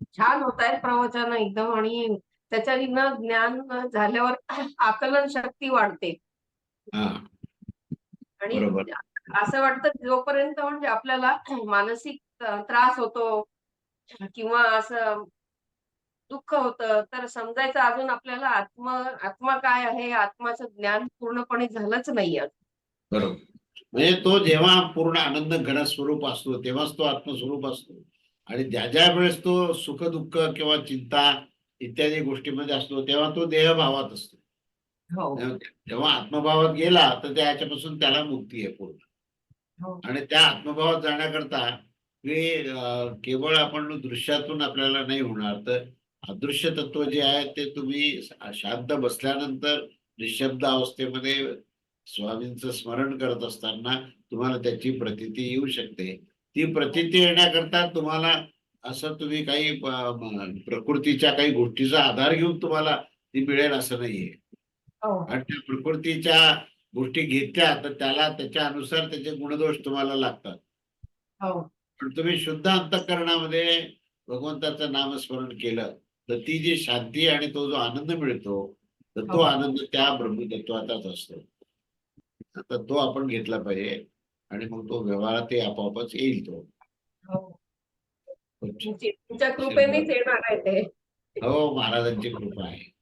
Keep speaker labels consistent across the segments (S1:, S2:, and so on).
S1: छान होत आहेत प्रवचन एकदम आणि त्याच्याने न ज्ञान झाल्यावर आकलन शक्ती वाढते. आणि. असं वाटतं जोपर्यंत म्हणजे आपल्याला मानसिक त्रास होतो किंवा असं दुःख होतं तर समजायचं अजून आपल्याला आत्म आत्मा काय आहे? आत्माचं ज्ञान पूर्णपणे झालंच नाहीये.
S2: बरोबर. म्हणजे तो जेव्हा पूर्ण आनंद घन स्वरूप असतो तेव्हाच तो आत्मस्वरूप असतो. आणि ज्या ज्या वेळेस तो सुख दुःख किंवा चिंता इत्यादी गोष्टीमध्ये असतो तेव्हा तो देहभावात असतो.
S1: हो.
S2: जेव्हा आत्मभावात गेला तर त्याच्यापासून त्याला मुक्ती आहे पूर्ण.
S1: हो.
S2: आणि त्या आत्मभावात जाण्याकरता केवळ आपण दृश्यातून आपल्याला नाही होणार तर अदृश्य तत्व जे आहे ते तुम्ही शांत बसल्यानंतर निशब्द अवस्थेमध्ये स्वामींचं स्मरण करत असताना तुम्हाला त्याची प्रतीती येऊ शकते. ती प्रतीती येण्याकरता तुम्हाला असं तुम्ही काही प्रकृतीच्या काही गोष्टीचा आधार घेऊन तुम्हाला ती मिळेल असं नाहीये.
S1: हो.
S2: आणि त्या प्रकृतीच्या गोष्टी घेतल्या तर त्याला त्याच्या अनुसार त्याचे गुणदोष तुम्हाला लागतात.
S1: हो.
S2: पण तुम्ही शुद्ध अंतकरणामध्ये भगवंताचं नामस्मरण केलं तर ती जी शांती आणि तो जो आनंद मिळतो तर तो
S1: हो.
S2: आनंद त्या ब्रह्मतत्वाचाच असतो. तर तो आपण घेतला पाहिजे. आणि मग तो व्यवहारात ते आपोआपच येईल तो.
S1: हो. कृपेनेच येणार आहे ते
S2: हो महाराजांची कृपा आहे.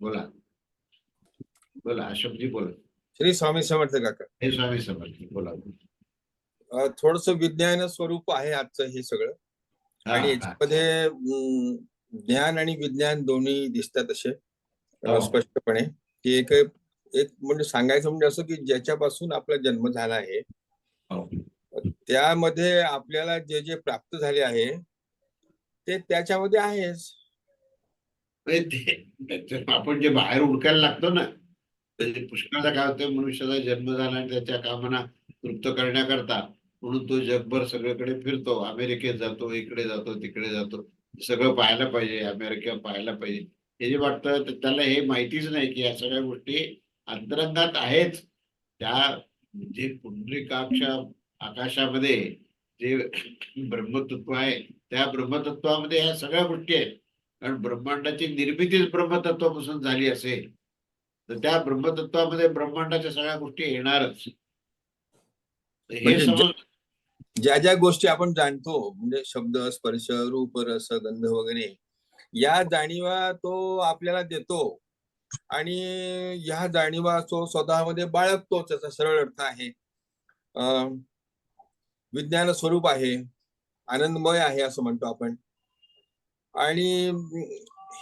S2: बोला. बोला अशोकजी बोला.
S3: श्री स्वामी समर्थ काका.
S2: हे स्वामी समर्थ बोला.
S3: थोडस विज्ञान स्वरूप आहे आजचं हे सगळं. आणि. याच्यामध्ये ज्ञान आणि विज्ञान दोन्ही दिसतात असे
S2: हो.
S3: स्पष्टपणे. की एक एक म्हणजे सांगायचं म्हणजे असं की ज्याच्यापासून आपला जन्म झाला आहे
S2: हो.
S3: त्यामध्ये आपल्याला जे जे प्राप्त झाले आहे ते त्याच्यामध्ये आहेच.
S2: आपण जे बाहेर उडकायला लागतो ना पुष्कळदा काय होतं मनुष्याचा जन्म झाला आणि त्याच्या कामना तृप्त करण्याकरता म्हणून तो जगभर सगळीकडे फिरतो. अमेरिकेत जातो इकडे जातो तिकडे जातो. सगळं पाहायला पाहिजे अमेरिका पाहायला पाहिजे. हे जे वाटतं त्याला हे माहितीच नाही की या सगळ्या गोष्टी अंतरंगात आहेच. त्या जे पुंडरीकाक्ष आकाशामध्ये जे ब्रह्मतत्व आहे त्या ब्रह्मतत्वामध्ये ह्या सगळ्या गोष्टी आहेत. कारण ब्रह्मांडाची निर्मितीच ब्रह्मतत्वापासून झाली असेल तर त्या ब्रह्मतत्वामध्ये ब्रह्मांडाच्या सगळ्या गोष्टी येणारच. हे
S3: म्हणजे
S2: समज
S3: ज्या ज्या गोष्टी आपण जाणतो म्हणजे शब्द स्पर्श रूप रस गंध वगैरे या जाणीवा तो आपल्याला देतो. आणि ह्या जाणीवा असो स्वतःमध्ये बाळगतोच याचा सरळ अर्थ आहे. अं, विज्ञान स्वरूप आहे आनंदमय आहे असं म्हणतो आपण. आणि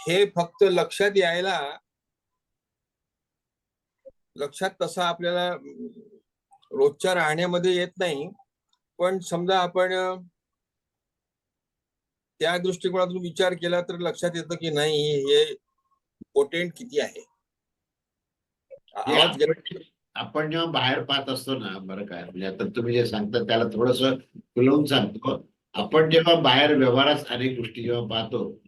S3: हे फक्त लक्षात यायला लक्षात तसा आपल्याला रोजच्या राहण्यामध्ये येत नाही. पण समजा आपण त्या दृष्टिकोनातून विचार केला तर लक्षात येतं की नाही हे पोटेंट किती आहे? आवाज?
S2: आपण- जेव्हा बाहेर पाहत असतो ना बरं काय म्हणजे आता तुम्ही जे सांगता त्याला थोडस खुलवून सांगतो. आपण जेव्हा बाहेर व्यवहारात अनेक गोष्टी जेव्हा पाहतो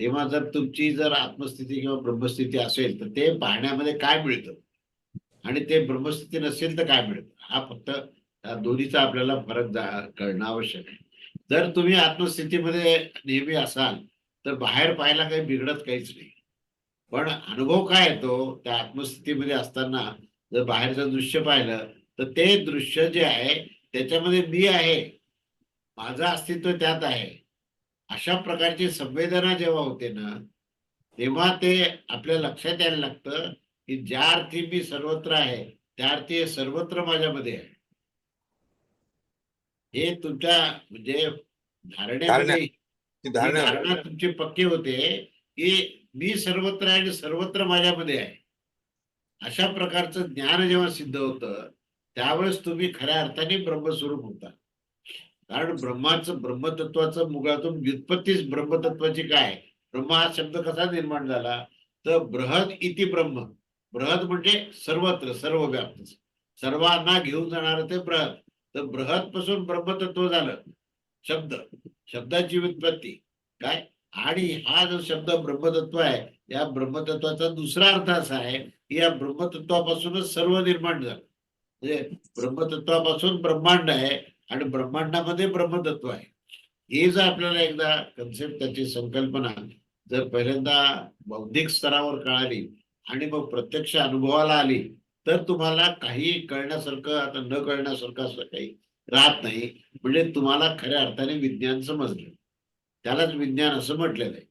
S2: तेव्हा जर तुमची जर आत्मस्थिती किंवा ब्रह्मस्थिती असेल तर ते पाहण्यामध्ये काय मिळतं? आणि ते ब्रह्मस्थिती नसेल तर काय मिळतं? हा फक्त दोन्हीचा आपल्याला फरक जा- कळणं आवश्यक आहे. जर तुम्ही आत्मस्थितीमध्ये नेहमी असाल तर बाहेर पाहायला काही बिघडत काहीच नाही. पण अनुभव काय येतो त्या आत्मस्थितीमध्ये असताना जर बाहेरचं दृश्य पाहिलं तर ते दृश्य जे आहे त्याच्यामध्ये मी आहे. माझं अस्तित्व त्यात आहे. अशा प्रकारची संवेदना जेव्हा होते ना तेव्हा ते आपल्या लक्षात यायला लागतं की ज्या अर्थी मी सर्वत्र आहे त्या अर्थी हे सर्वत्र माझ्यामध्ये आहे. हे तुमच्या म्हणजे
S3: धारणा
S2: धारणा तुमची पक्की होते की मी सर्वत्र आहे आणि सर्वत्र माझ्यामध्ये आहे. अशा प्रकारचं ज्ञान जेव्हा सिद्ध होतं त्यावेळेस तुम्ही खऱ्या अर्थाने ब्रह्मस्वरूप होता. कारण ब्रह्माचं ब्रह्मतत्वाचं मुगातून व्युत्पत्तीच ब्रह्मतत्वाची काय? ब्रह्म हा शब्द कसा निर्माण झाला? तर बृहद इति ब्रह्म. बृहद म्हणजे सर्वत्र सर्व व्याप्त सर्वांना घेऊन जाणार ते बृहद. तर बृहदपासून ब्रह्मतत्व झालं. शब्द. शब्दाची व्युत्पत्ती. काय? आणि हा जो शब्द ब्रह्मतत्व आहे या ब्रह्मतत्वाचा दुसरा अर्थ असा आहे की या ब्रह्मतत्वापासूनच सर्व निर्माण झालं. म्हणजे ब्रह्मतत्वापासून ब्रह्मांड आहे आणि ब्रह्मांडामध्ये ब्रह्मतत्व आहे. हे जर आपल्याला एकदा कन्सेप्ट त्याची संकल्पना जर पहिल्यांदा बौद्धिक स्तरावर कळाली आणि मग प्रत्यक्ष अनुभवाला आली तर तुम्हाला काही कळण्यासारखं आता न कळण्यासारखं असं काही राहत नाही. म्हणजे तुम्हाला खऱ्या अर्थाने विज्ञान समजलं. त्यालाच विज्ञान असं म्हटलेलं आहे.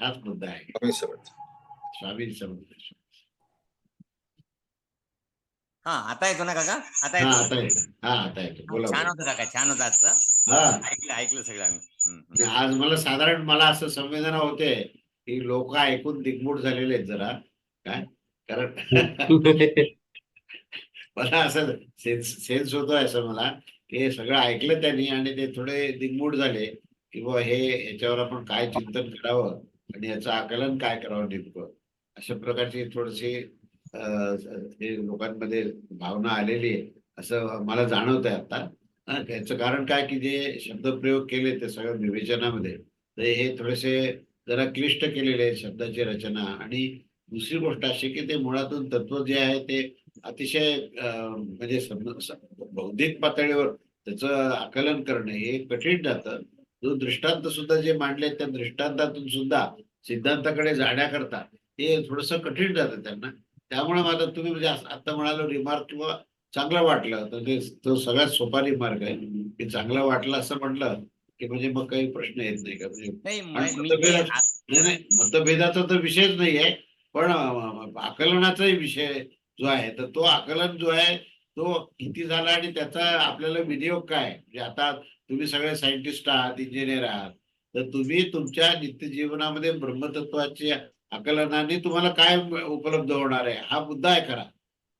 S2: हाच मुद्दा आहे.
S3: स्वामी समर्थ.
S4: हा आता येतो ना काका? आता
S2: हा
S4: येतो?
S2: हा आता येतो. बोला
S4: छान
S2: बोला.
S4: होतं काका छान होतं आजचं.
S2: हा.
S4: ऐकलं ऐकलं सगळं आम्ही.
S2: आज मला साधारण मला असं संवेदना होते की लोक ऐकून दिग्मूढ झालेले आहेत जरा. काय? कारण मला असं सेन्स सेन्स होतोय असं मला. हे सगळं ऐकलं त्यांनी आणि ते थोडे दिंगमूड झाले की बुवा हे याच्यावर आपण काय चिंतन करावं आणि याचं आकलन काय करावं नेमकं? अशा प्रकारची थोडीशी हे लोकांमध्ये भावना आलेली आहे. असं मला जाणवत आहे आता याचं कारण काय की जे शब्दप्रयोग केले ते सगळ्या विवेचनामध्ये. तर हे थोडेसे जरा क्लिष्ट केलेले शब्दाची रचना. आणि दुसरी गोष्ट अशी की ते मुळातून तत्व जे आहे ते अतिशय म्हणजे बौद्धिक पातळीवर त्याचं आकलन करणं हे कठीण जातं. जो दृष्टांत सुद्धा जे मांडले त्या दृष्टांतातून सुद्धा सिद्धांताकडे जाण्याकरता हे थोडस कठीण जातं त्यांना. त्यामुळे माझं तुम्ही म्हणजे आता म्हणालो रिमार्क किंवा चांगलं वाटलं तर ते तो सगळ्यात सोपा रिमार्क आहे. की चांगलं वाटलं असं म्हटलं की म्हणजे मग काही प्रश्न येत नाही का? म्हणजे मतभेदाचा तर विषयच नाही आहे पण आकलनाचाही विषय जो आहे तर तो आकलन जो आहे तो किती झाला आणि त्याचा आपल्याला विनियोग काय? म्हणजे आता तुम्ही सगळे सायंटिस्ट आहात इंजिनियर आहात तर तुम्ही तुमच्या नित्यजीवनामध्ये ब्रह्मतत्वाच्या आकलनाने तुम्हाला काय उपलब्ध होणार आहे? हा मुद्दा आहे खरा.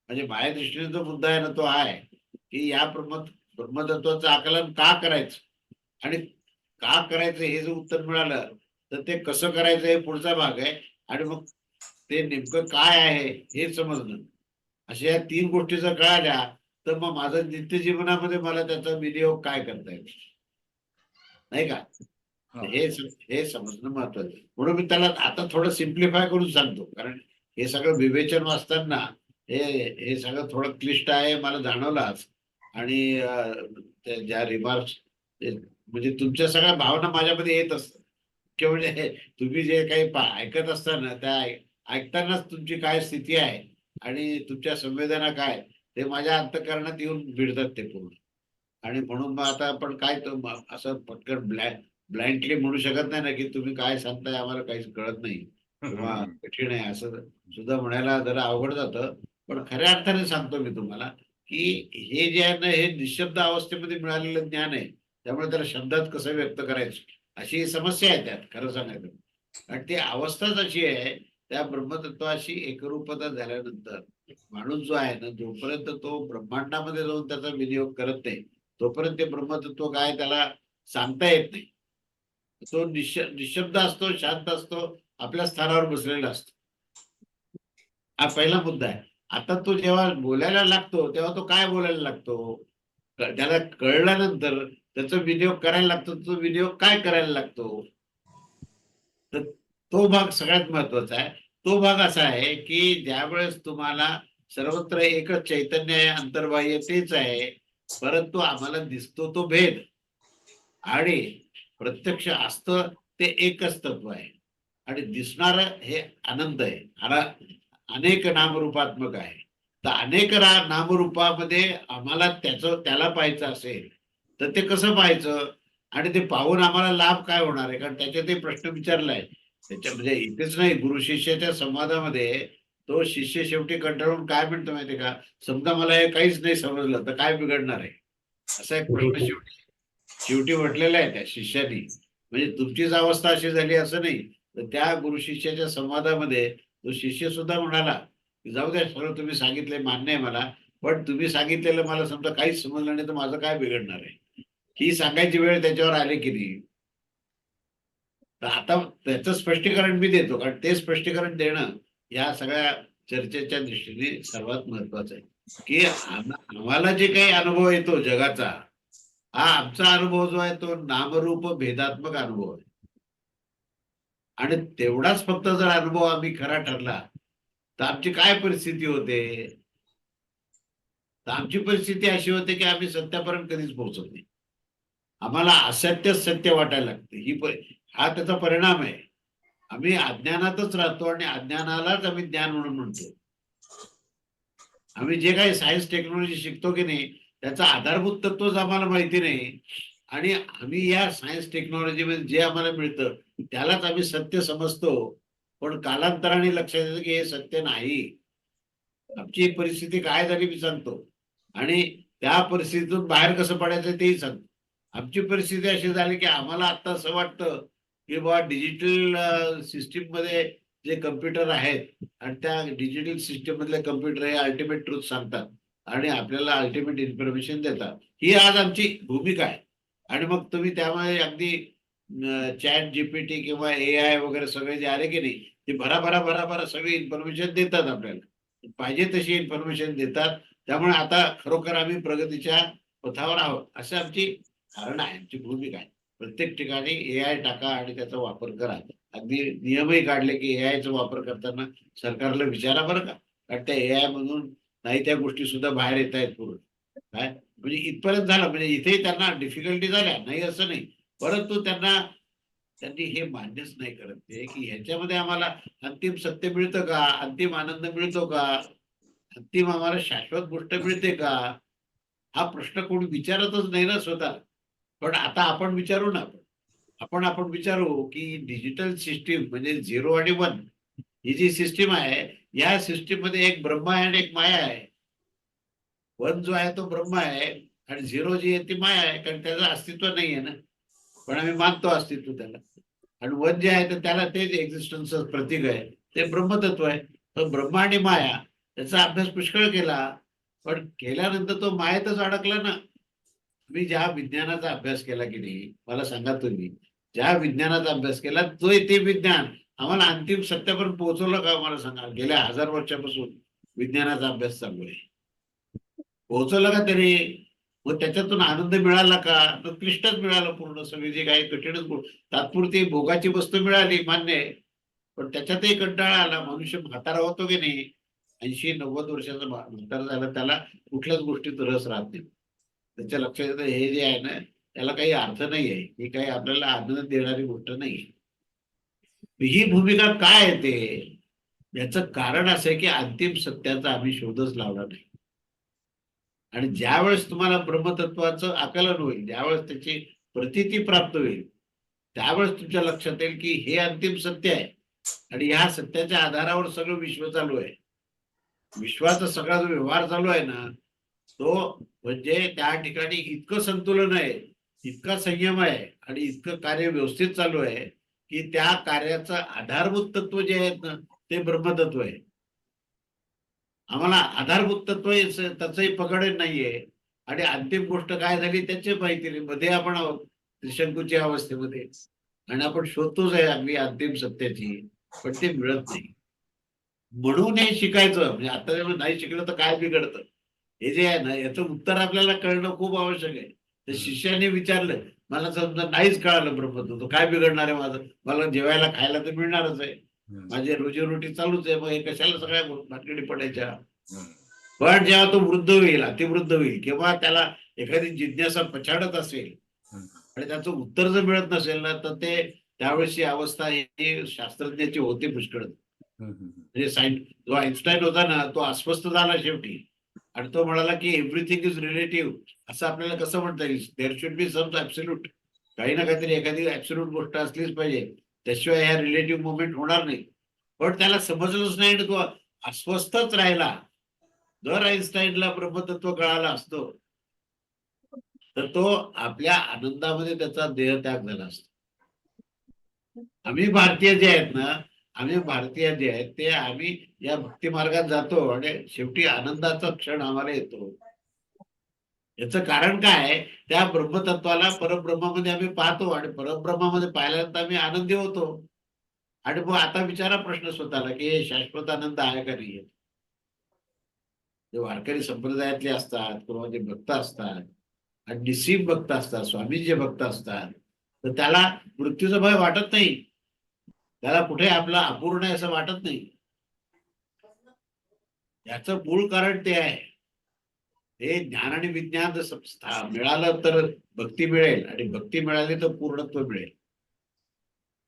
S2: म्हणजे माझ्या दृष्टीने जो मुद्दा आहे ना तो हा आहे की या ब्रह्म ब्रह्मतत्वाचं आकलन का करायचं? आणि का करायचं हे जर उत्तर मिळालं तर ते कसं करायचं हे पुढचा भाग आहे. आणि मग ते नेमकं काय आहे हे समजणं. अशा या तीन गोष्टी जर कळाल्या तर मग माझं नित्य जीवनामध्ये मला त्याचा विनियोग काय करता येईल? नाही का?
S4: हो.
S2: हे हे समजणं महत्वाचं. म्हणून मी त्याला आता थोडं सिम्प्लिफाय करून सांगतो. कारण हे सगळं विवेचन वाचताना हे हे सगळं थोडं क्लिष्ट आहे मला जाणवलं आज आणि ज्या रिमार्क्स म्हणजे तुमच्या सगळ्या भावना माझ्यामध्ये येत असतात. किंवा म्हणजे तुम्ही जे काही ऐकत असताना त्या ऐकतानाच तुमची काय स्थिती आहे आणि तुमच्या संवेदना काय? ते माझ्या अंतकरणात येऊन भिडतात ते पूर्ण. आणि म्हणून मग आता आपण काय असं पटकन ब्लॅ ब्लाइंडली म्हणू शकत नाही ना की तुम्ही काय सांगताय आम्हाला काहीच कळत नाही. किंवा कठीण आहे असं सुद्धा म्हणायला जरा अवघड जातं. पण खऱ्या अर्थाने सांगतो मी तुम्हाला की हे जे आहे ना हे निशब्द अवस्थेमध्ये मिळालेलं ज्ञान आहे. त्यामुळे त्याला शब्दात कसं व्यक्त करायचं? अशी समस्या आहे त्यात खरं सांगायचं आणि ती अवस्थाच अशी आहे त्या ब्रह्मतत्वाशी एकरूपता झाल्यानंतर माणूस जो आहे ना जोपर्यंत तो ब्रह्मांडामध्ये जाऊन त्याचा विनियोग करत नाही तोपर्यंत ते ब्रह्मतत्व काय त्याला सांगता येत नाही. तो निश निशब्द असतो शांत असतो आपल्या स्थानावर बसलेला असतो. हा पहिला मुद्दा आहे. आता तो जेव्हा बोलायला लागतो तेव्हा तो काय बोलायला लागतो? त्याला कळल्यानंतर त्याचा विनियोग करायला लागतो तो विनियोग काय करायला लागतो? तर तो भाग सगळ्यात महत्त्वाचा आहे. तो भाग असा आहे की ज्यावेळेस तुम्हाला सर्वत्र एकच चैतन्य आहे अंतर्बाह्य तेच आहे परंतु आम्हाला दिसतो तो भेद. आणि प्रत्यक्ष असतं ते एकच तत्व आहे. आणि दिसणार हे आनंद आहे. अनेक नामरूपात्मक आहे. तर अनेक रा- नामरूपामध्ये आम्हाला त्याचं त्याला पाहायचं असेल तर ते कसं पाहायचं? आणि ते पाहून आम्हाला लाभ काय होणार आहे? कारण त्याच्यात ते प्रश्न विचारलाय. त्याच्या म्हणजे इथेच नाही गुरु शिष्याच्या संवादामध्ये तो शिष्य शेवटी कंटाळून काय म्हणतो माहितीये का? समजा मला हे काहीच नाही समजलं तर काय बिघडणार आहे? असा एक प्रश्न शेवटी शेवटी म्हटलेला आहे त्या शिष्यानी. म्हणजे तुमचीच अवस्था अशी झाली असं नाही तर त्या गुरु शिष्याच्या संवादामध्ये तो शिष्य सुद्धा म्हणाला की जाऊ द्या सगळं तुम्ही सांगितलंय मान्य आहे मला पण तुम्ही सांगितलेलं मला समजा काहीच समजलं नाही तर माझं काय बिघडणार आहे? ही सांगायची वेळ त्याच्यावर आली की नाही? तर आता त्याचं स्पष्टीकरण मी देतो कारण ते स्पष्टीकरण देणं या सगळ्या चर्चेच्या दृष्टीने सर्वात महत्वाचं आहे. की आम्हाला जे काही अनुभव येतो जगाचा हा आमचा अनुभव जो आहे तो नामरूप भेदात्मक अनुभव आहे. आणि तेवढाच फक्त जर अनुभव आम्ही खरा ठरला तर आमची काय परिस्थिती होते? तर आमची परिस्थिती अशी होते की आम्ही सत्यापर्यंत कधीच पोहोचत नाही. आम्हाला असत्य सत्य वाटायला लागते. ही हा त्याचा परिणाम आहे. आम्ही अज्ञानातच राहतो आणि अज्ञानालाच आम्ही ज्ञान म्हणून म्हणतो. आम्ही जे काही सायन्स टेक्नॉलॉजी शिकतो की नाही त्याचा आधारभूत तत्वच आम्हाला माहिती नाही. आणि आम्ही या सायन्स टेक्नॉलॉजी मध्ये जे आम्हाला मिळतं त्यालाच आम्ही सत्य समजतो. पण कालांतराने लक्षात येतं की हे सत्य नाही. आमची एक परिस्थिती काय झाली मी सांगतो. आणि त्या परिस्थितीतून बाहेर कसं पडायचं तेही सांगतो. आमची परिस्थिती अशी झाली की आम्हाला आता असं वाटतं की डिजिटल सिस्टीममध्ये जे कम्प्युटर आहेत आणि त्या डिजिटल सिस्टीम मधले कम्प्युटर हे अल्टिमेट ट्रूथ सांगतात. आणि आपल्याला अल्टिमेट इन्फॉर्मेशन देतात. ही आज आमची भूमिका आहे. आणि मग तुम्ही त्यामध्ये अगदी चॅट जीपीटी किंवा ए आय वगैरे सगळे जे आले की नाही ते भरा भरा भरा भरा सगळी इन्फॉर्मेशन देतात आपल्याला. पाहिजे तशी इन्फॉर्मेशन देतात. त्यामुळे आता खरोखर आम्ही प्रगतीच्या पथावर आहोत. असं आमची धारणा आहे आमची भूमिका आहे. प्रत्येक ठिकाणी ए आय टाका आणि त्याचा वापर करा. अगदी नियमही काढले की ए आयचा वापर करताना सरकारला विचारा बरं का. कारण त्या ए आय मधून नाही त्या गोष्टी सुद्धा बाहेर येत आहेत पूर्ण काय? म्हणजे इथपर्यंत झालं. म्हणजे इथेही त्यांना डिफिकल्टी झाल्या. नाही असं नाही. परंतु त्यांना त्यांनी हे मान्यच नाही करत. ते की ह्याच्यामध्ये आम्हाला अंतिम सत्य मिळतं का? अंतिम आनंद मिळतो का? अंतिम आम्हाला शाश्वत गोष्ट मिळते का? हा प्रश्न कोणी विचारतच नाही ना स्वतः. पण आता आपण विचारू ना. आपण आपण विचारू की डिजिटल सिस्टीम म्हणजे झिरो आणि वन ही जी सिस्टीम आहे या सिस्टीममध्ये एक ब्रह्म आहे आणि एक माया आहे. वन जो आहे तो ब्रह्म आहे आणि झिरो जी आहे ती माया आहे कारण त्याचं अस्तित्व नाही आहे ना. पण आम्ही मानतो अस्तित्व त्याला. आणि वन जे आहे तर त्याला तेच एक्झिस्टन्स प्रतीक आहे. ते ब्रह्मतत्व आहे. तर ब्रह्म आणि माया त्याचा अभ्यास पुष्कळ केला. पण केल्यानंतर तो मायेतच अडकला ना. मी ज्या विज्ञानाचा अभ्यास केला की नाही मला सांगा तुम्ही ज्या विज्ञानाचा अभ्यास केला तो ते विज्ञान. आम्हाला अंतिम सत्यापर्यंत पोहोचवलं का मला सांगा? गेल्या हजार वर्षापासून विज्ञानाचा अभ्यास चालू आहे. पोहोचवलं का तरी मग त्याच्यातून आनंद मिळाला का? तर क्लिष्टच मिळालं पूर्ण सगळी जे काही कठीणच तात्पुरती भोगाची वस्तू मिळाली मान्य आहे. पण त्याच्यातही कंटाळा आला मनुष्य म्हातारा होतो की नाही? ऐंशी नव्वद वर्षाचा म्हातारा झाला त्याला कुठल्याच गोष्टीत रस राहत नाही. त्याच्या लक्षात येतं हे जे आहे ना त्याला काही अर्थ नाही आहे ही काही आपल्याला आनंद देणारी गोष्ट नाही ही भूमिका काय येते याचं कारण असं आहे की अंतिम सत्याचा आम्ही शोधच लावला नाही. आणि ज्यावेळेस तुम्हाला ब्रह्मतत्वाचं आकलन होईल ज्यावेळेस त्याची प्रतिती प्राप्त होईल त्यावेळेस तुमच्या लक्षात येईल की हे अंतिम सत्य आहे. आणि ह्या सत्याच्या आधारावर सगळं विश्व चालू आहे. विश्वाचा सगळा जो व्यवहार चालू आहे ना तो म्हणजे त्या ठिकाणी इतकं संतुलन आहे इतका संयम आहे आणि इतकं कार्य व्यवस्थित चालू आहे की त्या कार्याचं आधारभूत तत्व जे आहेत ना ते ब्रह्मतत्व आहे. आम्हाला आधारभूत तत्व त्याचंही पकड नाहीये. आणि अंतिम गोष्ट काय झाली त्याची माहिती नाही. मध्ये आपण आहोत त्रिशंकूच्या अवस्थेमध्ये. आणि आपण शोधतोच आहे अगदी अंतिम सत्याची पण ते मिळत नाही. म्हणून हे शिकायचं. म्हणजे आता जेव्हा नाही शिकलं तर काय बिघडतं? हे जे आहे ना याचं उत्तर आपल्याला कळणं खूप आवश्यक आहे. तर शिष्याने विचारलं मला समजा नाहीच कळालं ब्रह्मतत्व काय बिघडणार आहे माझं? मला जेवायला खायला तर मिळणारच आहे. माझी रोजीरोटी चालूच आहे मग हे कशाला सगळ्या भानगडी पडायच्या? पण जेव्हा तो वृद्ध होईल अतिवृद्ध होईल किंवा त्याला एखादी जिज्ञासा पछाडत असेल आणि त्याचं उत्तर जर मिळत नसेल ना तर ते त्यावेळेसची अवस्था ही शास्त्रज्ञाची होते पुष्कळ. म्हणजे सायन जो आईन्स्टाईन होता ना तो अस्वस्थ झाला शेवटी. आणि तो म्हणाला की एव्हरीथिंग इज रिलेटिव्ह असं आपल्याला कसं म्हणता येईल? There should be some absolute काही ना काहीतरी एखादी ऍब्सोल्यूट गोष्ट असलीच पाहिजे. त्याशिवाय ह्या रिलेटिव्ह मुवमेंट होणार नाही. पण त्याला समजलंच नाही आणि तो. अस्वस्थच राहिला. जर आईन्स्टाईनला ब्रह्मतत्व कळाला असतो. तर तो आपल्या आनंदामध्ये त्याचा देहत्याग झाला असतो. आम्ही भारतीय जे आहेत ना आम्ही भारतीय जे आहेत ते आम्ही या भक्ती मार्गात जातो आणि शेवटी आनंदाचा क्षण आम्हाला येतो. याचं कारण काय? आहे त्या ब्रह्मतत्वाला परब्रह्मामध्ये आम्ही पाहतो आणि परब्रह्मामध्ये पाहिल्यानंतर आम्ही आनंदी होतो. आणि मग आता विचारा प्रश्न स्वतःला की हे शाश्वत आनंद आहे का नाही? जे वारकरी संप्रदायातले असतात किंवा जे भक्त असतात आणि निसीम भक्त असतात स्वामी जे भक्त असतात तर त्याला मृत्यूचा भय वाटत नाही. त्याला कुठे आपला अपूर्ण आहे असं वाटत नाही. याचं मूळ कारण ते आहे. हे ज्ञान आणि विज्ञान जर मिळालं तर भक्ती मिळेल आणि भक्ती मिळाली तर पूर्णत्व मिळेल.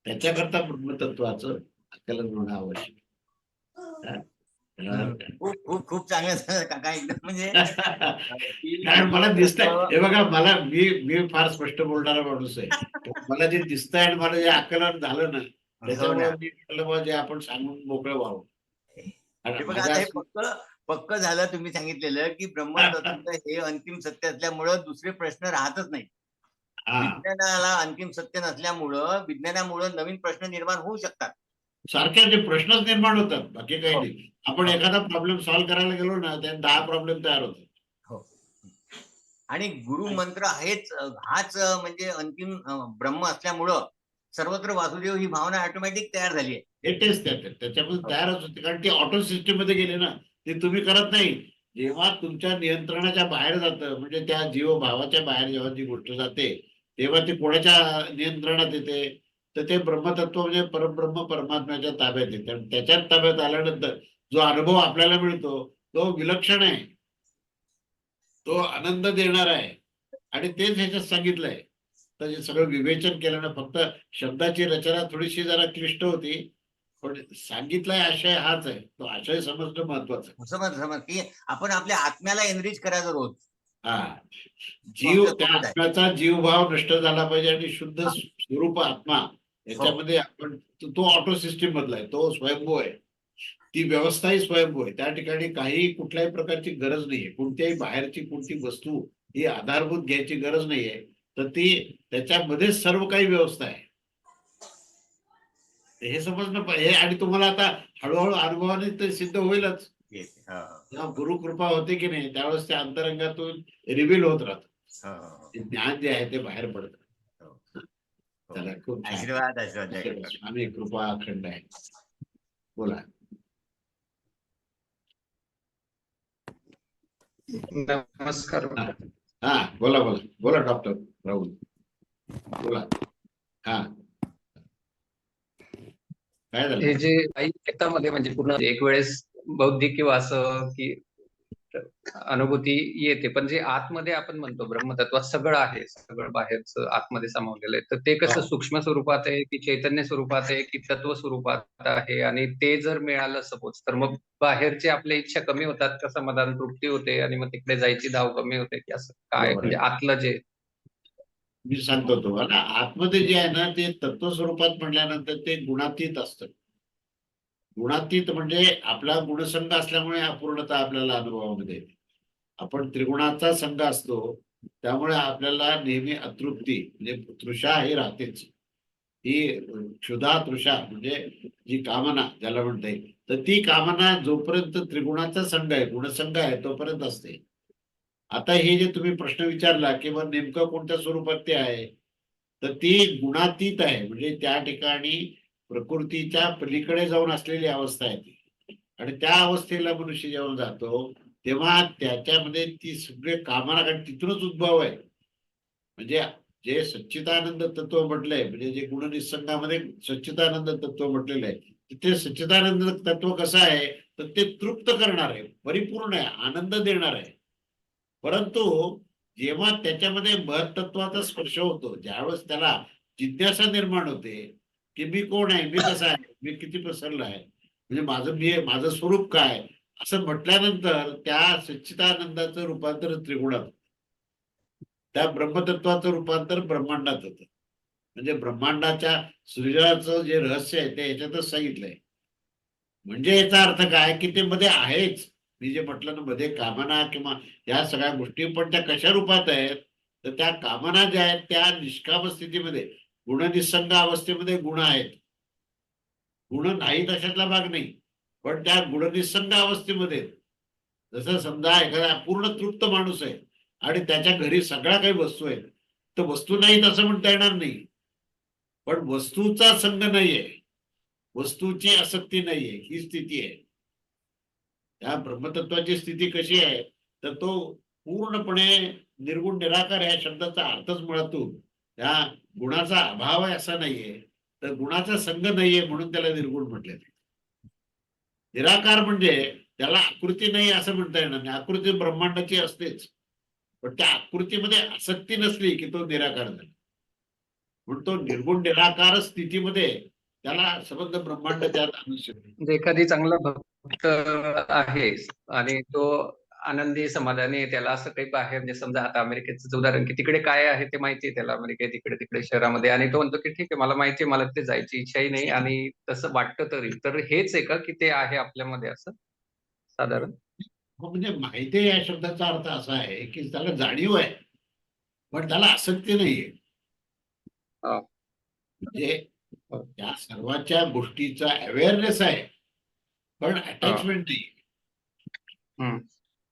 S2: त्याच्याकरता ब्रह्मतत्वाचं आकलन होणं आवश्यक. आहे.
S4: खूप खूप चांगलं काका एकदम म्हणजे.
S2: कारण मला दिसतंय. हे बघा मला मी मी फार स्पष्ट बोलणारा माणूस आहे. मला जे दिसतंय आणि मला जे आकलन झालं ना त्याच्यामुळे आपण सांगून मोकळं व्हावं.
S4: हे हे पक्क पक्क झालं तुम्ही सांगितलेलं की ब्रह्मतत्व हे अंतिम सत्य असल्यामुळं दुसरे प्रश्न राहतच नाही
S2: हा,
S4: विज्ञानाला अंतिम सत्य नसल्यामुळं विज्ञानामुळं नवीन प्रश्न निर्माण होऊ शकतात.
S2: सारख्याचे प्रश्नच निर्माण होतात बाकी काही
S4: हो.
S2: नाही. आपण एखादा प्रॉब्लेम सॉल्व्ह करायला गेलो ना त्यात दहा प्रॉब्लेम तयार होतात.
S4: आणि गुरु मंत्र हेच हाच म्हणजे अंतिम ब्रह्म असल्यामुळं सर्वत्र वासुदेव ही भावना ऑटोमॅटिक तयार झाली आहे.
S2: हे टेस्ट त्यात त्याच्यामध्ये तयारच होते कारण ती ऑटो सिस्टीममध्ये गेले ना ते तुम्ही करत नाही. जेव्हा तुमच्या नियंत्रणाच्या बाहेर जातं म्हणजे त्या जीव भावाच्या बाहेर जेव्हा जी गोष्ट जाते तेव्हा ती कोणाच्या नियंत्रणात येते? तर ते ब्रह्मतत्व म्हणजे परब्रह्म परमात्म्याच्या ताब्यात येते. आणि त्याच्यात ताब्यात आल्यानंतर जो अनुभव आपल्याला मिळतो तो विलक्षण आहे. तो आनंद देणार आहे. आणि तेच ह्याच्यात सांगितलंय. हे सगळं विवेचन केलं ना फक्त शब्दाची रचना थोडीशी जरा क्लिष्ट होती पण सांगितलाय आशय हाच आहे. तो आशय समजणं महत्वाचं आहे.
S4: समज समज. की आपण आपल्या आत्म्याला एनरिच करायचं रोज.
S2: हा. जीव त्या. आत्म्याचा जीवभाव नष्ट झाला पाहिजे आणि शुद्ध स्वरूप आत्मा याच्यामध्ये आपण तो- तो ऑटो सिस्टीम मधला आहे. तो स्वयंभू आहे. ती व्यवस्थाही स्वयंभू आहे. त्या ठिकाणी काही कुठल्याही प्रकारची गरज नाहीये. कोणत्याही बाहेरची कोणती वस्तू ही आधारभूत घ्यायची गरज नाहीये. तर ती त्याच्यामध्ये सर्व काही व्यवस्था आहे. हे समजणं पाहिजे आणि तुम्हाला आता हळूहळू अनुभवाने ते सिद्ध होईलच.
S4: हो, हो,
S2: गुरु कृपा होते की नाही त्यावेळेस ते अंतरंगातून रिव्हील होत राहत.
S4: हो, हो,
S2: ज्ञान जे आहे ते बाहेर पडत.
S4: हो.
S2: छान.
S4: आशीर्वाद.
S2: स्वामी कृपा अखंड आहे. बोला.
S5: नमस्कार.
S2: हा बोला बोला. बोला डॉक्टर राहुल बोला हा काय झालं
S5: हे जे काही म्हणजे पूर्ण एक वेळेस बौद्धिक किंवा असं की अनुभूती येते पण जे आतमध्ये आपण म्हणतो ब्रह्मतत्वात सगळं आहे सगळं बाहेरचं आतमध्ये सामावलेलं आहे. तर ते कसं
S2: हो.
S5: सूक्ष्म स्वरूपात आहे की चैतन्य स्वरूपात आहे की तत्व स्वरूपात आहे आणि ते जर मिळालं सपोज तर मग बाहेरचे आपल्या इच्छा कमी होतात का समाधान तृप्ती होते आणि मग तिकडे जायची धाव कमी होते की असं काय. म्हणजे आतलं जे
S2: मी सांगतो तुम्हाला आतमध्ये जे आहे ना ते तत्व स्वरूपात म्हटल्यानंतर ते गुणातीत असतं. गुणातीत म्हणजे आपला गुणसंघ असल्यामुळे अपूर्णता आपल्याला अनुभवामध्ये येते. आपण त्रिगुणाचा संघ असतो त्यामुळे आपल्याला नेहमी अतृप्ती म्हणजे तृषा ही राहतेच. ही क्षुधा तृषा म्हणजे जी कामना ज्याला म्हणता येईल. तर ती कामना जोपर्यंत त्रिगुणाचा संघ आहे गुणसंघ आहे तोपर्यंत असते. आता हे जे तुम्ही प्रश्न विचारला की मग नेमकं कोणत्या स्वरूपात ते आहे? तर ती गुणातीत आहे. म्हणजे त्या ठिकाणी प्रकृतीच्या पलीकडे जाऊन असलेली अवस्था आहे ती. आणि त्या अवस्थेला मनुष्य जेव्हा जातो तेव्हा त्याच्यामध्ये ती सगळे कामाला कारण तिथूनच उद्भव आहे. म्हणजे जे सच्चिदानंद तत्व म्हटलंय म्हणजे जे गुणनिसंगामध्ये सच्चिदानंद तत्व म्हटलेलं आहे तिथे सच्चिदानंद तत्व कसं आहे? तर ते तृप्त करणार आहे परिपूर्ण आहे आनंद देणार आहे. परंतु जेव्हा त्याच्यामध्ये महत्त्वाचा स्पर्श होतो ज्यावेळेस त्याला जिज्ञासा निर्माण होते की मी कोण आहे मी कसा आहे मी किती प्रसन्न आहे म्हणजे माझं मी माझं स्वरूप काय असं म्हटल्यानंतर त्या सच्चिदानंदाचं रूपांतर त्रिगुणात त्या ब्रह्मतत्वाचं रूपांतर ब्रह्मांडात होतं. म्हणजे ब्रह्मांडाच्या सृजनाचं जे रहस्य आहे ते याच्यातच सांगितलंय. म्हणजे याचा अर्थ काय की ते मध्ये आहेच. मी जे म्हटलं ना मध्ये कामना किंवा या सगळ्या गोष्टी पण त्या कशा रूपात आहेत? तर त्या कामना ज्या आहेत त्या निष्काम स्थितीमध्ये गुणनिसंग अवस्थेमध्ये गुण आहेत. गुण नाहीत अशातला भाग नाही पण त्या गुणनिसंग अवस्थेमध्ये जसं समजा एखादा पूर्ण तृप्त माणूस आहे आणि त्याच्या घरी सगळ्या काही वस्तू आहेत तर वस्तू नाहीत असं म्हणता येणार नाही. पण वस्तूचा संघ नाहीये. वस्तूची आसक्ती नाहीये ही स्थिती आहे. त्या ब्रह्मतत्वाची स्थिती कशी आहे? तर तो पूर्णपणे निर्गुण निराकार या शब्दाचा अर्थच मुळातून त्या गुणाचा अभाव आहे असा नाहीये. तर गुणाचा संघ नाहीये म्हणून त्याला निर्गुण म्हटले निराकार म्हणजे त्याला आकृती नाही असं म्हणता येणार नाही. आकृती ब्रह्मांडाची असतेच. पण त्या आकृतीमध्ये आसक्ती नसली की तो निराकार झाला. म्हणून तो निर्गुण निराकार स्थितीमध्ये त्याला संबंध ब्रह्मांड त्यात आणू शकतो.
S5: म्हणजे एखादी चांगला भक्त आहे. आणि तो आनंदी समाधानी त्याला असं काही बाहेर म्हणजे समजा आता अमेरिकेचं उदाहरण की तिकडे काय आहे ते माहिती आहे त्याला अमेरिकेत तिकडे तिकडे शहरामध्ये. आणि तो म्हणतो की ठीक आहे मला माहिती आहे मला तिथे जायची इच्छाही नाही आणि तसं वाटतं तरी. तर हेच आहे का की ते आहे आपल्यामध्ये असं? साधारण.
S2: हो, म्हणजे माहिती या शब्दाचा अर्थ असा आहे की त्याला जाणीव आहे पण त्याला आसक्ती नाहीये. म्हणजे
S5: हा.
S2: या सर्वाच्या गोष्टीचा अवेअरनेस आहे. पण अटॅचमेंट नाही
S5: हम्म.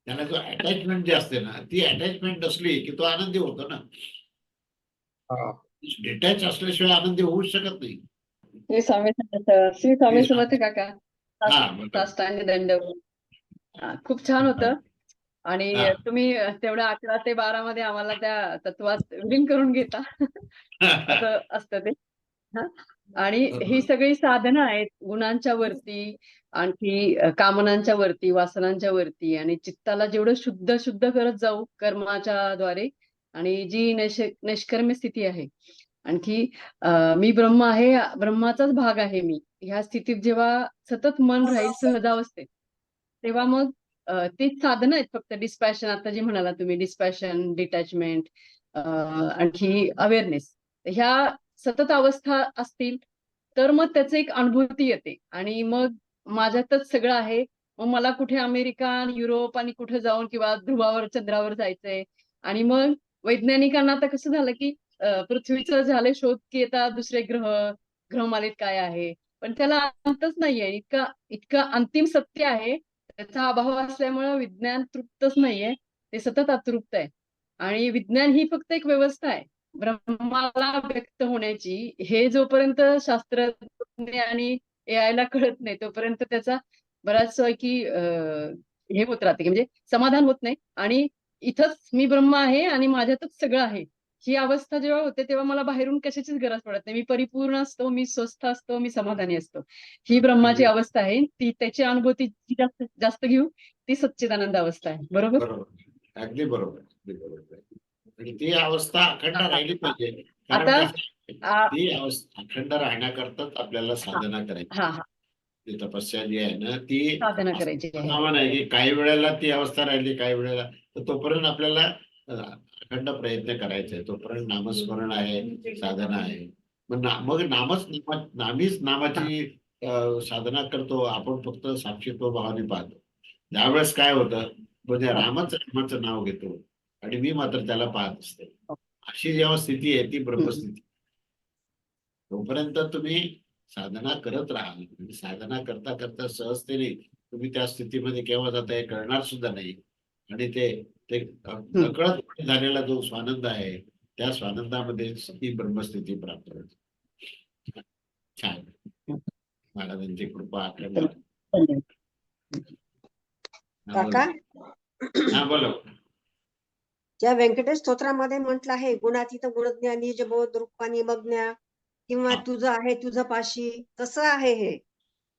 S2: त्याला जो अटॅचमेंट जे असते ना ती अटॅचमेंट असली की तो आनंदी होतो ना. डिटॅच असल्याशिवाय आनंदी होऊच शकत नाही
S6: श्री स्वामी समर्थ श्री स्वामी समर्थ काका
S2: बरोबर.
S6: साष्टांग दंडवत खूप छान होतं आणि
S2: हा.
S6: तुम्ही तेवढ्या अकरा ते बारा मध्ये आम्हाला त्या तत्वात विलीन करून घेता असं असतं ते हा. आणि. ही सगळी साधनं आहेत गुणांच्या वरती आणखी कामनांच्या वरती वासनांच्या वरती आणि चित्ताला जेवढं शुद्ध शुद्ध करत जाऊ कर्माच्या द्वारे आणि जी नैश नैष्कर्म्य स्थिती आहे. आणखी मी ब्रह्म आहे ब्रह्माचाच भाग आहे मी. ह्या स्थितीत जेव्हा सतत मन राहील सहजावस्थेत तेव्हा मग ते साधन साधनं आहेत फक्त डिस्पॅशन आता जे म्हणाला तुम्ही डिस्पॅशन डिटॅचमेंट आणखी अवेअरनेस ह्या सतत अवस्था असतील तर मग त्याचं एक अनुभूती येते आणि मग माझ्यातच सगळं आहे. मग मला कुठे अमेरिका आणि युरोप आणि कुठे जाऊन किंवा ध्रुवावर चंद्रावर जायचंय. आणि मग वैज्ञानिकांना आता कसं झालं की पृथ्वीचं झाले शोध की आता दुसरे ग्रह ग्रहमालेत काय आहे? पण त्याला अंतच नाहीये. इतका इतकं अंतिम सत्य आहे. त्याचा अभाव असल्यामुळे विज्ञान तृप्तच नाहीये. ते सतत अतृप्त आहे. आणि विज्ञान ही फक्त एक व्यवस्था आहे. ब्रह्माला व्यक्त होण्याची हे जोपर्यंत शास्त्रज्ञ आणि एआय ला कळत नाही. तोपर्यंत त्याचा बराच की हे होत राहते. की म्हणजे समाधान होत नाही. आणि इथंच मी ब्रह्म आहे आणि माझ्यातच सगळं आहे. ही अवस्था जेव्हा होते तेव्हा मला बाहेरून कशाचीच गरज पडत नाही. मी परिपूर्ण असतो मी स्वस्थ असतो मी समाधानी असतो. ही ब्रह्माची अवस्था आहे. ती त्याची अनुभूती जी जास्त जास्त घेऊ ती सच्चिदानंद अवस्था आहे. बरोबर?
S2: अगदी बरोबर. आणि ती अवस्था अखंड राहिली पाहिजे.
S6: आता-
S2: ती अवस्था अखंड राहण्याकरताच आपल्याला साधना करायची.
S6: हा हा.
S2: ती तपस्या जी आहे ना ती
S6: साधना करायची आहे.
S2: सामान आहे की काही वेळेला ती अवस्था राहिली काही वेळेला. तर तोपर्यंत आपल्याला अ, अखंड प्रयत्न करायचे. आहे. तोपर्यंत नामस्मरण आहे साधना आहे. मग ना- मग नामच नामा- नामीच नामाची अ, साधना करतो. आपण फक्त साक्षीत्व भावाने पाहतो. त्यावेळेस काय होतं? म्हणजे रामच रामाचं नाव घेतो. आणि मी मात्र त्याला पाहत असते. अशी जेव्हा स्थिती आहे ती ब्रह्मस्थिती तोपर्यंत तुम्ही साधना करत राहाल. म्हणजे साधना करता करता सहजतेने तुम्ही त्या स्थितीमध्ये केव्हा जाता हे कळणार सुद्धा नाही. आणि ते ते नकळत झालेला जो स्वानंद आहे त्या स्वानंदामध्ये ही ब्रह्मस्थिती प्राप्त होते. छान. महाराजांची कृपा.
S6: धन्यवाद.
S2: हा, बोला.
S7: ज्या व्यंकटेश स्तोत्रामध्ये म्हटलं आहे गुणातीत गुणज्ञानी जबोध रूपानी मग्न्या किंवा. तुझं आहे तुझं पाशी कसं आहे हे.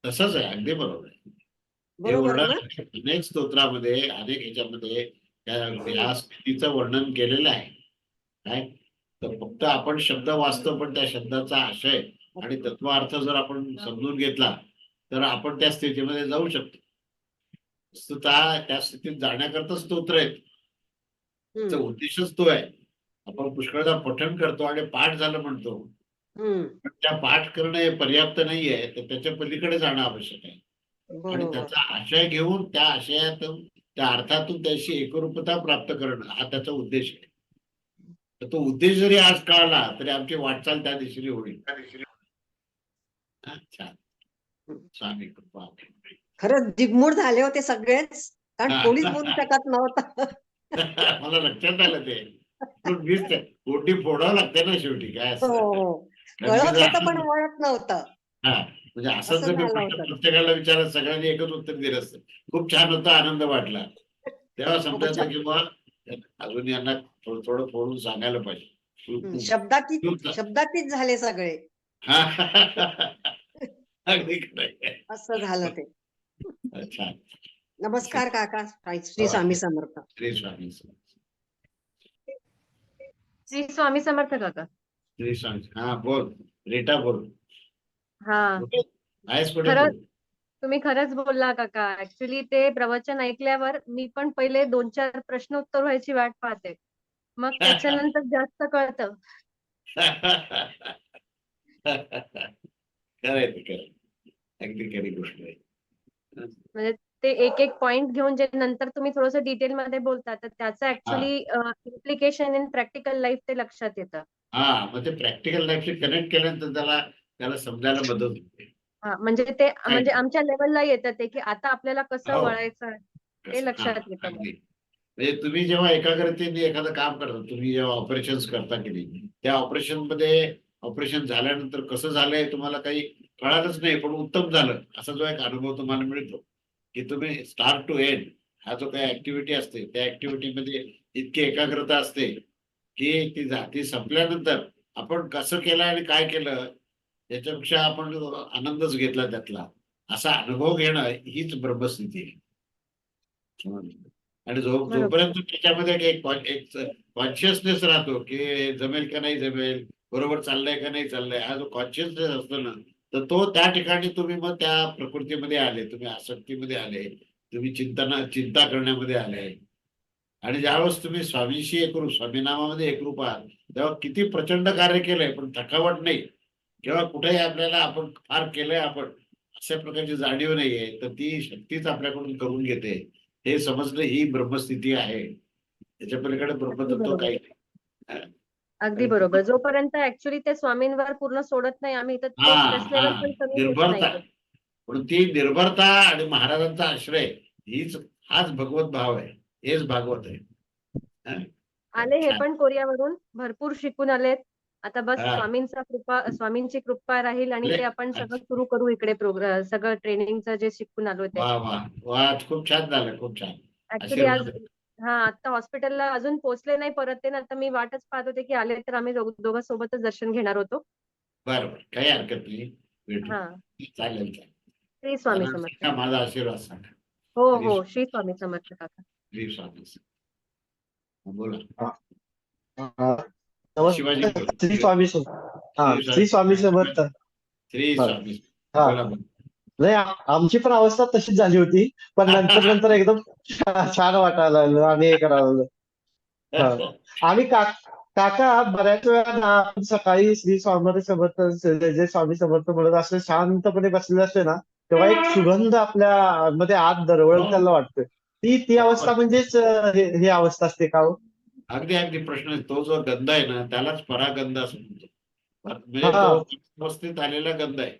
S2: तसंच आहे अगदी बरोबर आहे.
S7: बरोबर ना?
S2: वर्णन अनेक स्तोत्रामध्ये अनेक ह्याच्यामध्ये त्या- या स्थितीचं वर्णन केलेलं आहे. काय? तर फक्त आपण शब्द वाचतो पण त्या शब्दाचा आशय आणि तत्वार्थ जर आपण समजून घेतला तर आपण त्या स्थितीमध्ये जाऊ शकतो. वस्तुतः त्या स्थितीत जाण्याकरता स्तोत्र आहेत.
S7: हम्म,
S2: उद्देशच तो आहे. आपण पुष्कळदा पठण करतो आणि पाठ झालं म्हणतो. पण त्या पाठ करणं हे पर्याप्त नाहीये तर त्याच्या पलीकडे जाणं आवश्यक आहे. आणि त्याचा आशय घेऊन त्या आशयातून त्या अर्थातून त्याची एकरूपता प्राप्त करणं हा त्याचा उद्देश आहे. तर तो उद्देश जरी आज कळला तरी आमची वाटचाल त्या दिशेने होईल. हा, छान स्वामी कृपा.
S7: खरंच दिगमूढ झाले होते सगळेच कारण. कोणीच बोलू शकत नव्हतं.
S2: मला लक्षात आलं ते. ते कोटी फोडावं लागते ना शेवटी काय
S7: हो
S2: असतं
S7: हो कळत होतं पण वळत नव्हतं
S2: हा म्हणजे असं
S7: असं
S2: जर. प्रत्येकाला विचारत सगळ्यांनी एकच उत्तर दिलं असतं. खूप छान होतं आनंद वाटला. तेव्हा समजायचं की बा अजून यांना थोडं थोडं फोडून सांगायला पाहिजे.
S7: शब्दातीत शब्दातीत झाले सगळे.
S2: हा.
S7: असं झालं ते.
S2: छान
S7: नमस्कार काका. श्री स्वामी समर्थ.
S2: श्री स्वामी समर्थ.
S8: श्री स्वामी समर्थ काका.
S2: श्री स्वामी हा बोल. रेटा बोल.
S8: हा.
S2: आहेस कुठे?
S8: खरं-
S2: तू?
S8: तुम्ही खरंच बोलला काका. ऍक्च्युली ते प्रवचन ऐकल्यावर मी पण पहिले दोन चार प्रश्न उत्तर व्हायची वाट पाहते. मग त्याच्यानंतर जास्त कळतं.
S2: खरंय ते खरं अगदी खरी गोष्ट आहे.
S8: ते एक एक पॉइंट घेऊन जे नंतर तुम्ही थोडंसं डिटेल मध्ये बोलता तर त्याचं actually implication in practical life ते लक्षात येतं.
S2: हा मग ते प्रॅक्टिकल लाईफशी कनेक्ट केल्यानंतर त्याला त्याला समजायला मदत होते.
S8: म्हणजे ते म्हणजे आमच्या लेवलला येतं ते की आता आपल्याला कसं
S2: हो.
S8: वळायचं.
S2: कसं-
S8: लक्षात येतं.
S2: म्हणजे तुम्ही जेव्हा एकाग्रतेने एखादं काम करता तुम्ही जेव्हा ऑपरेशन करता की नाही त्या ऑपरेशनमध्ये ऑपरेशन झाल्यानंतर कसं झालंय तुम्हाला काही कळालंच नाही पण उत्तम झालं. असा जो एक अनुभव तुम्हाला मिळतो. की तुम्ही स्टार्ट टू एंड हा जो काही ऍक्टिव्हिटी असते त्या ऍक्टिव्हिटीमध्ये इतकी एकाग्रता असते की ती ती संपल्यानंतर आपण कसं केलं आणि काय केलं याच्यापेक्षा आपण आनंदच घेतला त्यातला असा अनुभव घेणं हीच ब्रह्मस्थिती आहे? आणि जो. जोपर्यंत त्याच्यामध्ये एक कॉन्शियसनेस राहतो की जमेल का नाही जमेल बरोबर चाललंय का नाही चाललंय हा जो कॉन्शियसनेस असतो ना तर तो त्या ठिकाणी तुम्ही मग त्या प्रकृतीमध्ये आले तुम्ही आसक्तीमध्ये आले तुम्ही चिंतना चिंता करण्यामध्ये आले. आणि ज्यावेळेस तुम्ही स्वामींशी एकरूप स्वामीनामामध्ये एकरूप आहात तेव्हा किती प्रचंड कार्य केलंय पण थकावट नाही. किंवा कुठेही आपल्याला आपण फार केलंय आपण अशा प्रकारची जाणीव नाहीये तर ती शक्तीच आपल्याकडून करून घेते. हे समजलं ही ब्रह्मस्थिती आहे. त्याच्या पलीकडे ब्रह्मतत्व. काही नाही.
S8: अगदी बरोबर जोपर्यंत ऍक्च्युली ते स्वामींवर पूर्ण सोडत नाही आम्ही
S2: निर्भरता. पण ती निर्भरता आणि महाराजांचा आश्रय हीच हाच भगवत भाव आहे हेच भागवत आहे.
S8: आले हे. पण कोरियावरून भरपूर शिकून आलेत आता बस. स्वामींचा कृपा स्वामींची कृपा राहील आणि ते आपण सगळं सुरू करू इकडे प्रोग्राम सगळं ट्रेनिंगचं जे शिकून आलो ते
S2: खूप छान झालं खूप छान
S8: ऍक्च्युली आज. हा आता हॉस्पिटलला अजून पोहोचले नाही परत ते. ना आता मी वाटच पाहत होते की आले तर आम्ही दोघ- दोघं सोबतच दर्शन घेणार होतो.
S2: बरं बरं काही हरकत नाही. भेटू.
S8: हा.
S2: चालेल चालेल.
S8: श्री स्वामी समर्थ.
S2: सांगा माझा आशीर्वाद सांगा.
S8: हो
S2: श्री
S8: हो. श्री स्वामी समर्थ काका.
S2: श्री स्वामी बोला.
S9: हा.
S2: शिवाजी
S9: नमस्कार
S2: बोल.
S9: श्री स्वामी सम- हा श्री स्वामी समर्थ.
S2: श्री
S9: हा.
S2: स्वामी
S9: हा.
S2: बोला बोला.
S9: नाही आमची पण अवस्था तशीच झाली होती पण नंतर नंतर एकदम छान वाटायला लागलं आणि हे करायला लागलं. का काका बऱ्याच वेळा सकाळी श्री स्वामी समर्थ जे जे स्वामी समर्थ म्हणत असले शांतपणे बसलेले असते ना तेव्हा एक सुगंध आपल्या मध्ये आत दरवळताना वाटते ती ती अवस्था म्हणजेच हे अवस्था असते का हो?
S2: अगदी अगदी प्रश्न तो जो गंध आहे ना त्यालाच परागंध असं म्हणतो. म्हणजे आलेला गंध आहे.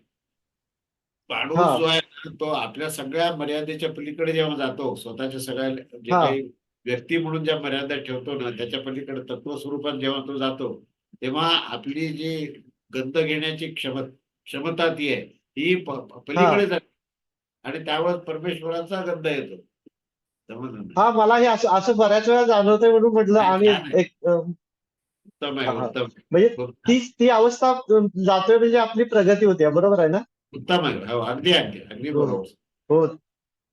S2: माणूस
S9: हा.
S2: जो आहे तो आपल्या सगळ्या मर्यादेच्या पलीकडे जेव्हा जातो स्वतःच्या सगळ्या जे
S9: हा.
S2: काही व्यक्ती म्हणून ज्या मर्यादा ठेवतो ना त्याच्या पलीकडे तत्व स्वरूपात जेव्हा तो जातो तेव्हा आपली जी गंध घेण्याची क्षम क्षमता ती आहे ही पलीकडे जाते आणि त्यावर परमेश्वराचा गंध येतो?
S9: हा मला हे असं असं बऱ्याच वेळा जाणवतंय म्हणून म्हटलं आणि. एक हा. म्हणजे
S2: खूप
S9: ती ती अवस्था जातोय म्हणजे आपली प्रगती होते बरोबर आहे ना
S2: उत्तम आहे हो अगदी अगदी अगदी
S9: हो, हो.
S2: बरोबर.
S9: हो.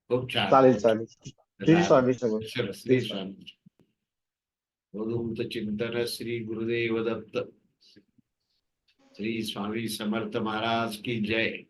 S2: खूप छान.
S9: चालेल चालेल. श्री स्वामी
S2: श्री स्वामी. वधूत चिंतन श्री गुरुदेव दत्त श्री स्वामी समर्थ महाराज की जय.